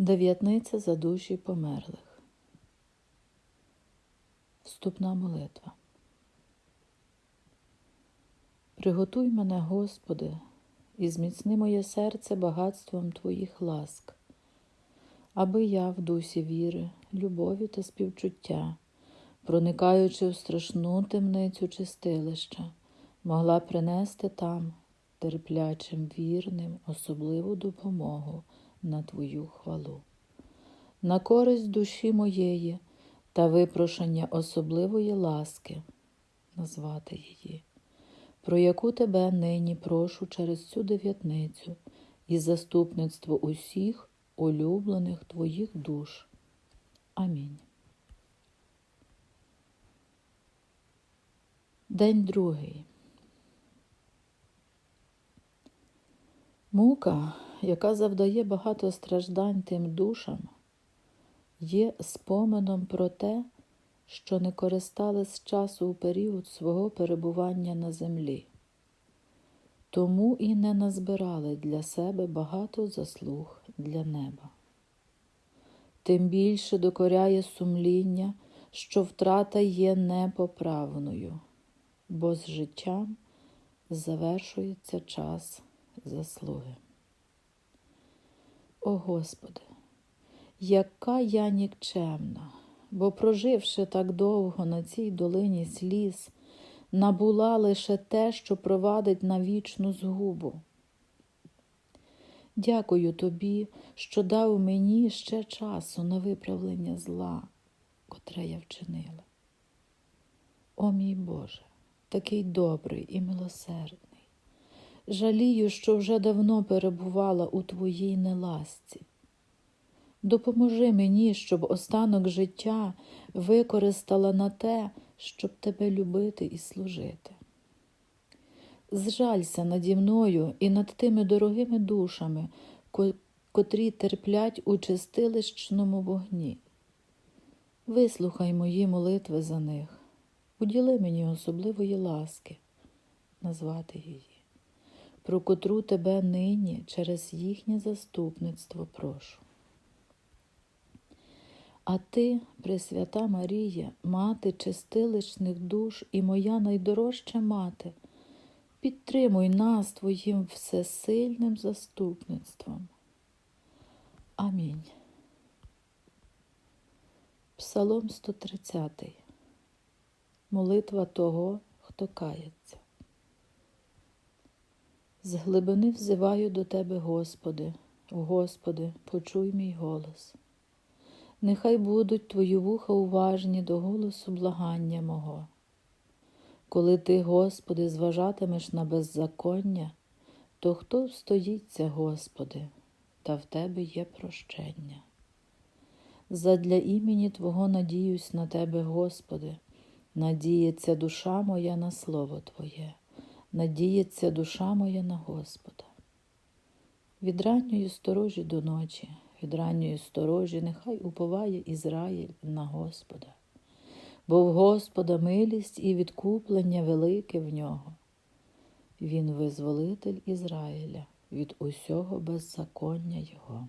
Дев'ятниця за душі померлих. Вступна молитва. Приготуй мене, Господи, і зміцни моє серце багатством Твоїх ласк, аби я в дусі віри, любові та співчуття, проникаючи в страшну темницю чистилища, могла принести там терплячим вірним особливу допомогу на Твою хвалу, на користь душі моєї та випрошення особливої ласки назвати її, про яку тебе нині прошу через цю дев'ятницю і заступництво усіх улюблених Твоїх душ. Амінь. День другий. Мука, яка завдає багато страждань тим душам, є споменом про те, що не користали з часу у період свого перебування на землі, тому і не назбирали для себе багато заслуг для неба. Тим більше докоряє сумління, що втрата є непоправною, бо з життям завершується час заслуги. О Господи, яка я нікчемна, бо, проживши так довго на цій долині сліз, набула лише те, що провадить на вічну згубу. Дякую тобі, що дав мені ще часу на виправлення зла, котре я вчинила. О мій Боже, такий добрий і милосердний. Жалію, що вже давно перебувала у твоїй неласці. Допоможи мені, щоб останок життя використала на те, щоб тебе любити і служити. Зжалься наді мною і над тими дорогими душами, котрі терплять у чистилищному вогні. Вислухай мої молитви за них, уділи мені особливої ласки назвати її про котру тебе нині через їхнє заступництво прошу. А ти, Пресвята Марія, мати чистилищних душ і моя найдорожча мати, підтримуй нас Твоїм всесильним заступництвом. Амінь. Псалом 130. Молитва того, хто кається. З глибини взиваю до Тебе, Господи, Господи, почуй мій голос. Нехай будуть Твої вуха уважні до голосу благання мого. Коли Ти, Господи, зважатимеш на беззаконня, то хто встоїться, Господи, та в Тебе є прощення. Задля імені Твого надіюсь на Тебе, Господи, надіється душа моя на Слово Твоє надіється душа моя на Господа. Від ранньої сторожі до ночі, від ранньої сторожі, нехай уповає Ізраїль на Господа, бо в Господа милість і відкуплення велике в нього. Він визволитель Ізраїля від усього беззаконня Його.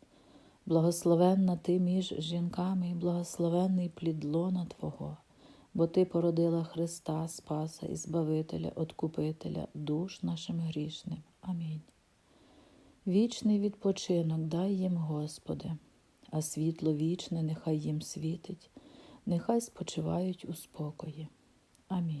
Благословенна ти між жінками і благословенний плід лона Твого, бо Ти породила Христа, Спаса і Збавителя, Откупителя, душ нашим грішним. Амінь. Вічний відпочинок дай їм, Господи, а світло вічне нехай їм світить, нехай спочивають у спокої. Амінь.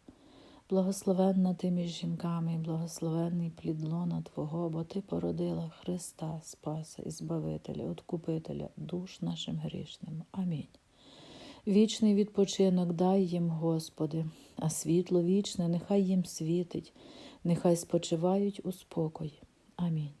Благословенна ти між жінками, і благословенний плідлона Твого, бо Ти породила Христа, Спаса і Збавителя, Откупителя, душ нашим грішним. Амінь. Вічний відпочинок дай їм, Господи, а світло вічне нехай їм світить, нехай спочивають у спокої. Амінь.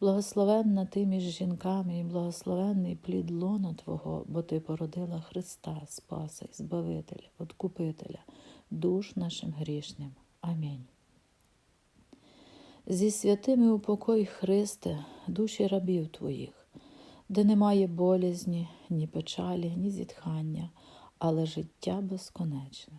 Благословенна ти між жінками, і благословенний плід лона Твого, бо Ти породила Христа, Спаса і Збавителя, Откупителя, душ нашим грішним. Амінь. Зі святими упокой Христе, душі рабів Твоїх, де немає болізні, ні печалі, ні зітхання, але життя безконечне.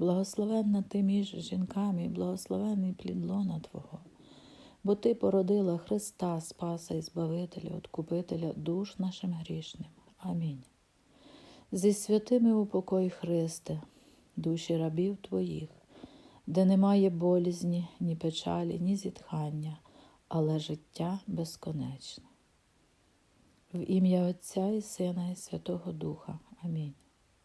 Благословенна ти між жінками, благословенний плід лона Твого, бо Ти породила Христа, Спаса і Збавителя, Откупителя душ нашим грішним. Амінь. Зі святими упокой Христе, душі рабів Твоїх, де немає болізні, ні печалі, ні зітхання, але життя безконечне. В ім'я Отця і Сина, і Святого Духа. Амінь.